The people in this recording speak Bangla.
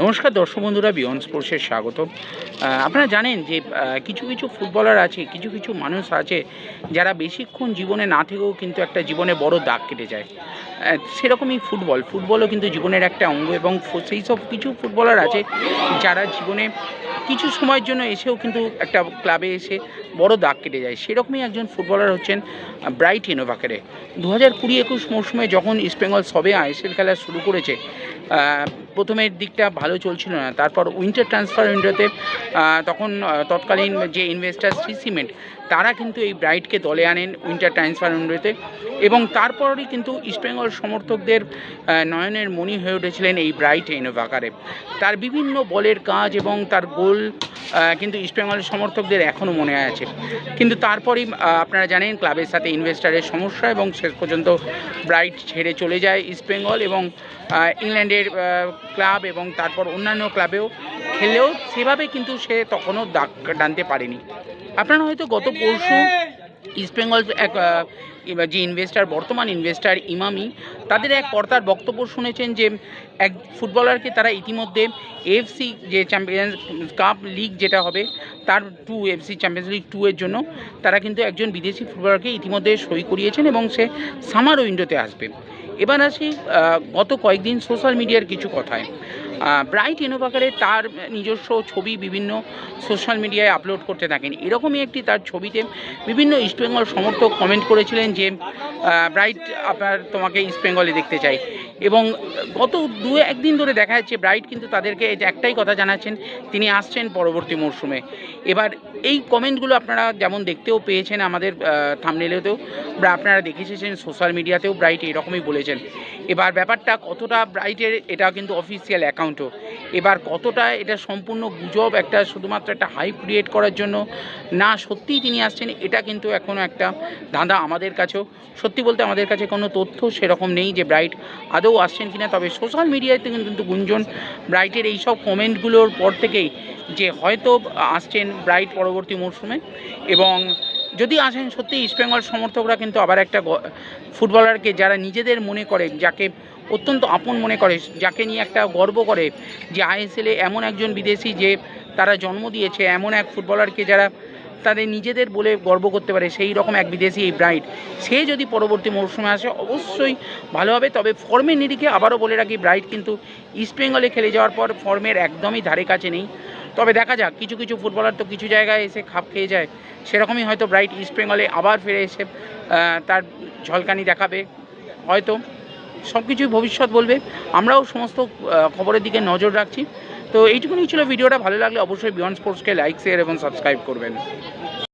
নমস্কার দর্শক বন্ধুরা, বিয়ন্ড স্পোর্টসের স্বাগত আপনারা জানেন যে কিছু কিছু ফুটবলার আছে, কিছু কিছু মানুষ আছে যারা বেশিক্ষণ জীবনে না থেকেও কিন্তু একটা জীবনে বড় দাগ কেটে যায়। সেরকমই ফুটবল। ফুটবলও কিন্তু জীবনের একটা অঙ্গ এবং সেই সব কিছু ফুটবলার আছে যারা জীবনে কিছু সময়ের জন্য এসেও কিন্তু একটা ক্লাবে এসে বড় দাগ কেটে যায়। সেরকমই একজন ফুটবলার হচ্ছেন ব্রাইট ইনোভাকারে দু হাজার কুড়ি একুশ মৌসুমে যখন ইস্টবেঙ্গল সবে আইএসএল খেলা শুরু করেছে প্রথমের দিকটা ভালো চলছিল না। তারপর উইন্টার ট্রান্সফার উইন্ডোতে তখন তৎকালীন যে ইনভেস্টার শ্রী সিমেন্ট, তারা কিন্তু এই ব্রাইটকে দলে আনেন উইন্টার ট্রান্সফার উইন্ডোতে এবং তারপরই কিন্তু ইস্টবেঙ্গল সমর্থকদের নয়নের মণি হয়ে উঠেছিলেন এই ব্রাইট ইনোভাকারে তার বিভিন্ন বলের কাজ এবং তার গোল কিন্তু ইস্টবেঙ্গলের সমর্থকদের এখনও মনে আছে। কিন্তু তারপরই আপনারা জানেন, ক্লাবের সাথে ইনভেস্টারের সমস্যা এবং শেষ পর্যন্ত ব্রাইট ছেড়ে চলে যায় ইস্টবেঙ্গল এবং ইংল্যান্ডের ক্লাব এবং তারপর অন্যান্য ক্লাবেও খেলেও সেভাবে কিন্তু সে তখনও দাগ টানতে পারেনি। আপনারা হয়তো গত পরশু ইস্টবেঙ্গল এক যে ইনভেস্টার বর্তমান ইনভেস্টার ইমামি, তাদের এক কর্তার বক্তব্য শুনেছেন যে এক ফুটবলারকে তারা ইতিমধ্যে এফসি যে চ্যাম্পিয়ন্স কাপ লিগ যেটা হবে, তার two FC champions league two এর জন্য তারা কিন্তু একজন বিদেশি ফুটবলারকে ইতিমধ্যে সই করিয়েছেন এবং সে সামার উইন্ডোতে আসবে। এবার আসি গত কয়েকদিন সোশ্যাল মিডিয়ার কিছু কথায়। ব্রাইট ইনোভাকারে তার নিজস্ব ছবি বিভিন্ন সোশ্যাল মিডিয়ায় আপলোড করতে থাকেন। এরকমই একটি তার ছবিতে বিভিন্ন ইস্টবেঙ্গল সমর্থক কমেন্ট করেছিলেন যে ব্রাইট আপনার তোমাকে ইস্টবেঙ্গলে দেখতে চাই। এবং গত দু, একদিন ধরে দেখা যাচ্ছে ব্রাইট কিন্তু তাদেরকে একটাই কথা জানাচ্ছেন, তিনি আসছেন পরবর্তী মরশুমে। এবার এই কমেন্টগুলো আপনারা যেমন দেখতেও পেয়েছেন আমাদের থামনেলেতেও বা আপনারা দেখে এসেছেন সোশ্যাল মিডিয়াতেও ব্রাইট এরকমই বলেছেন। এবার ব্যাপারটা কতটা ব্রাইটের, এটা কিন্তু অফিসিয়াল অ্যাকাউন্টও এবার কতটা এটা সম্পূর্ণ গুজব একটা, শুধুমাত্র একটা হাই ক্রিয়েট করার জন্য? না, সত্যিই তিনি আসছেন, এটা কিন্তু এখনও একটা ধাঁধা আমাদের কাছেও। সত্যি বলতে আমাদের কাছে কোনো তথ্য সেরকম নেই যে ব্রাইট আদৌ আসছেন কিনা, তবে সোশ্যাল মিডিয়াতে কিন্তু গুঞ্জন। ব্রাইটের এই সব কমেন্টগুলোর পর থেকেই যে হয়তো আসছেন ব্রাইট পরবর্তী মরশুমে, এবং যদি আসেন সত্যি ইস্টবেঙ্গল সমর্থকরা কিন্তু আবার একটা ফুটবলারকে যারা নিজেদের মনে করে যাকে অত্যন্ত আপন মনে করে, যাকে নিয়ে একটা গর্ব করে যে আইএসএলে এমন একজন বিদেশি যে তারা জন্ম দিয়েছে, এমন এক ফুটবলারকে যারা তাদের নিজেদের বলে গর্ব করতে পারে, সেই রকম এক বিদেশি এই ব্রাইট। সে যদি পরবর্তী মরশুমে আসে, অবশ্যই ভালো হবে। তবে ফর্মের নিরিখে আবারও বলে রাখি, ব্রাইট কিন্তু ইস্টবেঙ্গলে খেলে যাওয়ার পর ফর্মের একদমই ধারে কাছে নেই। তবে দেখা যাক, কিছু কিছু ফুটবলার তো কিছু জায়গায় এসে খাপ খেয়ে যায়। সেরকমই হয়তো ব্রাইট ইস্টবেঙ্গলে আবার ফিরে এসে তার ঝলকানি দেখাবে। হয়তো সব কিছুই ভবিষ্যৎ বলবে। আমরাও সমস্ত খবরের দিকে নজর রাখছি। তো এইটুকুনি ছিল ভিডিওটা। ভালো লাগলে অবশ্যই বিয়ন্ড স্পোর্টসকে লাইক শেয়ার এবং সাবস্ক্রাইব করবেন।